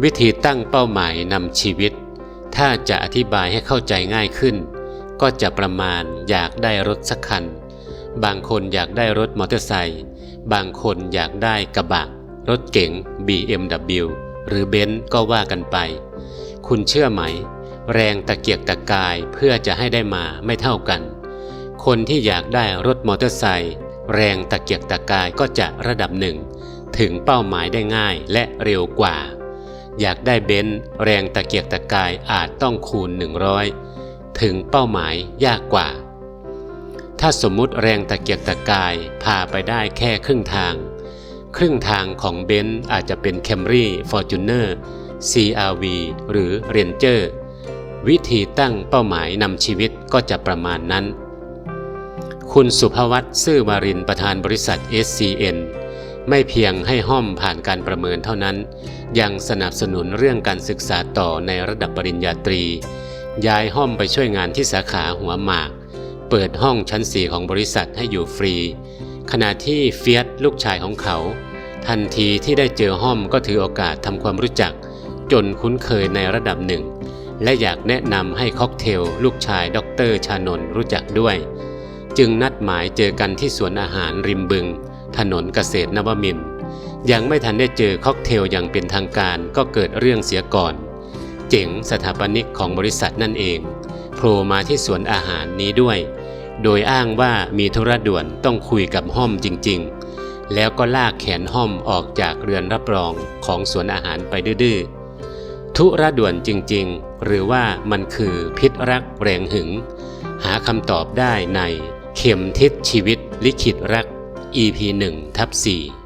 วิธีตั้งเป้าหมายนำชีวิต ถ้าจะอธิบายให้เข้าใจง่ายขึ้น ก็จะประมาณอยากได้รถสักคัน บางคนอยากได้รถมอเตอร์ไซค์บางคนอยากได้กระบะ รถเก๋ง BMW หรือเบนซ์ก็ว่ากันไป คุณเชื่อไหม แรงตะเกียกตะกายเพื่อจะให้ได้มาไม่เท่ากัน คนที่อยากได้รถมอเตอร์ไซค์แรงตะเกียกตะกายก็จะระดับหนึ่ง ถึงเป้าหมายได้ง่ายและเร็วกว่า อยากได้เบนซ์แรงตะเกียกตะกายอาจต้องคูณ 100 ถึงเป้าหมายยากกว่า ถ้าสมมุติแรงตะเกียกตะกายพาไปได้แค่ครึ่งทาง ครึ่งทางของเบนซ์อาจจะเป็น Camry Fortuner CRV หรือ Ranger วิธีตั้งเป้าหมายนำชีวิตก็จะประมาณนั้น คุณสุภวัตซื่อวารินประธานบริษัท SCN ไม่เพียงให้ห้อมผ่านการประเมินเท่านั้น ยังสนับสนุนเรื่องการศึกษาต่อในระดับปริญญาตรี ย้ายห้อมไปช่วยงานที่สาขาหัวหมาก เปิดห้องชั้นสี่ของบริษัทให้อยู่ฟรี ขณะที่เฟียสลูกชายของเขา ทันทีที่ได้เจอห้อมก็ถือโอกาสทำความรู้จัก จนคุ้นเคยในระดับหนึ่ง และอยากแนะนำให้ค็อกเทลลูกชายดรชานนรู้จักด้วย จึงนัดหมายเจอกันที่สวนอาหารริมบึง ถนนเกษตรนวมิน ยังไม่ทันได้เจอค็อกเทลอย่างเป็นทางการก็เกิดเรื่องเสียก่อน เจ๋งสถาปนิกของบริษัทนั่นเองโผล่มาที่สวนอาหารนี้ด้วย โดยอ้างว่ามีธุระด่วนต้องคุยกับห้อมจริง ๆ แล้วก็ลากแขนห้อมออกจากเรือนรับรองของสวนอาหารไปดื้อธุระด่วนจริง ๆ หรือว่ามันคือพิษรักแรงหึง หาคำตอบได้ในเข็มทิศชีวิตลิขิตรัก EP 1ทับ4